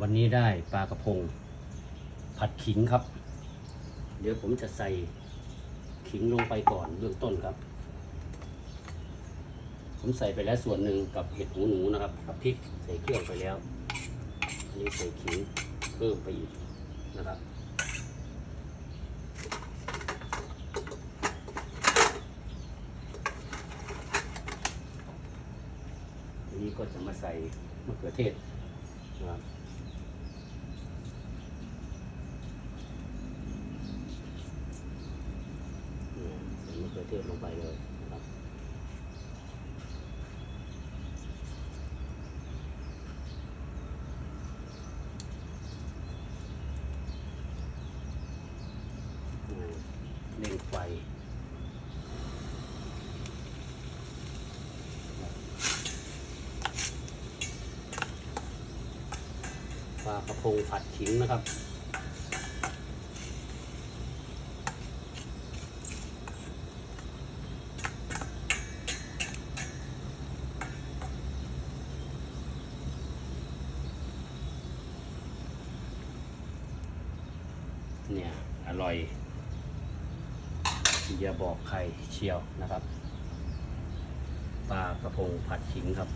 วันนี้ได้ปลากระพง ผัดขิงครับ เดี๋ยวผมจะใส่ขิงลงไปก่อนเบื้องต้นครับ ผมใส่ไปแล้วส่วนหนึ่งกับเห็ดหูหนูนะครับกับพริกใส่เครื่องไปแล้วอันนี้ใส่ขิงเพิ่มไปอีกนะครับนี้ก็จะมาใส่มะเขือเทศนะครับเนี่ยใส่มะ เขือเทศลงไปเลยนะครับอ่าเร่งไฟปลากระพงผัดขิงนะครับ เนี่ยอร่อยอย่าบอกใครเชียวนะครับปลากระพงผัดขิงครับ